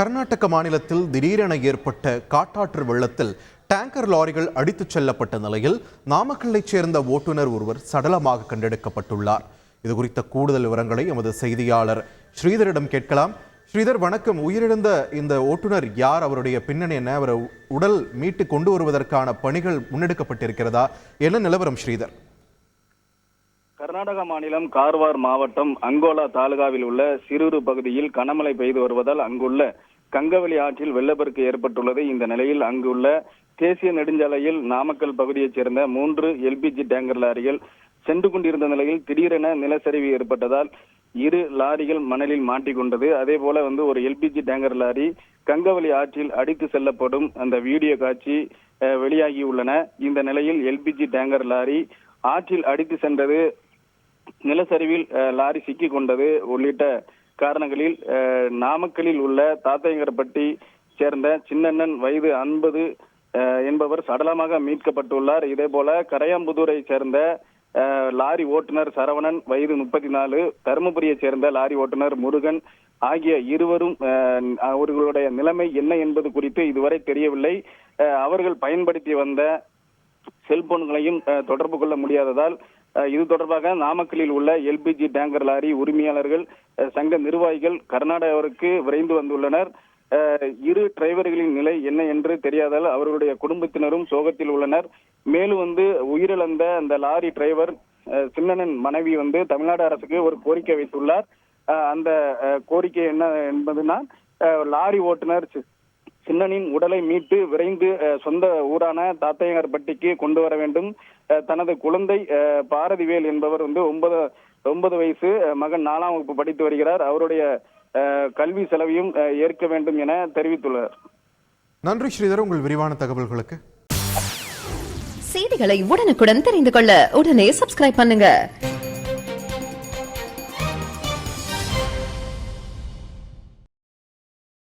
கர்நாடக மாநிலத்தில் திடீரென ஏற்பட்ட காட்டாற்று வெள்ளத்தில் டேங்கர் லாரிகள் அடித்துச் செல்லப்பட்ட நிலையில் நாமக்கல்லைச் சேர்ந்த ஓட்டுநர் ஒருவர் சடலமாக கண்டெடுக்கப்பட்டுள்ளார். இது குறித்த கூடுதல் விவரங்களை எமது செய்தியாளர் ஸ்ரீதரிடம் கேட்கலாம். ஸ்ரீதர் வணக்கம். உயிரிழந்த இந்த ஓட்டுநர் யார்? அவருடைய பின்னணி என்ன? அவரை உடல் மீட்டு கொண்டு வருவதற்கான பணிகள் முன்னெடுக்கப்பட்டிருக்கிறதா? என்ன நிலவரம் ஸ்ரீதர்? கர்நாடக மாநிலம் கார்வார் மாவட்டம் அங்கோலா தாலுகாவில் உள்ள சிறுரு பகுதியில் கனமழை பெய்து வருவதால் அங்குள்ள கங்கவலி ஆற்றில் வெள்ளப்பெருக்கு ஏற்பட்டுள்ளது இந்த நிலையில் அங்குள்ள தேசிய நெடுஞ்சாலையில் நாமக்கல் பகுதியைச் சேர்ந்த மூன்று எல்பிஜி டேங்கர் லாரிகள் சென்று கொண்டிருந்த நிலையில் திடீரென நிலச்சரிவு ஏற்பட்டதால் இரு லாரிகள் மணலில் மாட்டிக்கொண்டது அதே போல வந்து ஒரு எல்பிஜி டேங்கர் லாரி கங்கவலி ஆற்றில் அடித்து செல்லப்படும் அந்த வீடியோ காட்சி வெளியாகி உள்ளன. இந்த நிலையில் எல்பிஜி டேங்கர் லாரி ஆற்றில் அடித்து சென்றது நிலச்சரிவில் லாரி சிக்கி கொண்டது உள்ளிட்ட காரணங்களில் நாமக்கலில் உள்ள தாத்தையங்கரப்பட்டி சேர்ந்த சின்னண்ணன் வயது ஐம்பது என்பவர் சடலமாக மீட்கப்பட்டுள்ளார். இதே போல கரையாம்புதூரை சேர்ந்த லாரி ஓட்டுநர் சரவணன் வயது முப்பத்தி நாலு தருமபுரியை சேர்ந்த லாரி ஓட்டுநர் முருகன் ஆகிய இருவரும் அவர்களுடைய நிலைமை என்ன என்பது குறித்து இதுவரை தெரியவில்லை. அவர்கள் பயன்படுத்தி வந்த செல்போன்களையும் தொடர்பு கொள்ள முடியாததால் இது தொடர்பாக நாமக்கலில் உள்ள எல்பிஜி டேங்கர் லாரி உரிமையாளர்கள் சங்க நிர்வாகிகள் கர்நாடகாவிற்கு விரைந்து வந்துள்ளனர். இரு டிரைவர்களின் நிலை என்ன என்று தெரியாதால் அவர்களுடைய குடும்பத்தினரும் சோகத்தில் உள்ளனர். மேலும் வந்து உயிரிழந்த அந்த லாரி டிரைவர் அஹ், சின்னனின் மனைவி வந்து தமிழ்நாடு அரசுக்கு ஒரு கோரிக்கை வைத்துள்ளார். அந்த கோரிக்கை என்ன என்பதுனா லாரி ஓட்டுநர் சின்னனின் உடலை மீட்டு விரைந்து சொந்த ஊரான தாத்தையங்கர்பட்டிக்கு கொண்டு வர வேண்டும். தனது குழந்தை பாரதிவேல் என்பவர் வந்து ஒன்பது ஒன்பது வயசு மகன் நாலாம் வகுப்பு படித்து வருகிறார். அவருடைய கல்வி செலவையும் ஏற்க வேண்டும் என தெரிவித்துள்ளார். நன்றி ஸ்ரீதர் உங்கள் விரிவான தகவல்களுக்கு. செய்திகளை உடனுக்குடன் தெரிந்து கொள்ள உடனே சப்ஸ்கிரைப் பண்ணுங்க.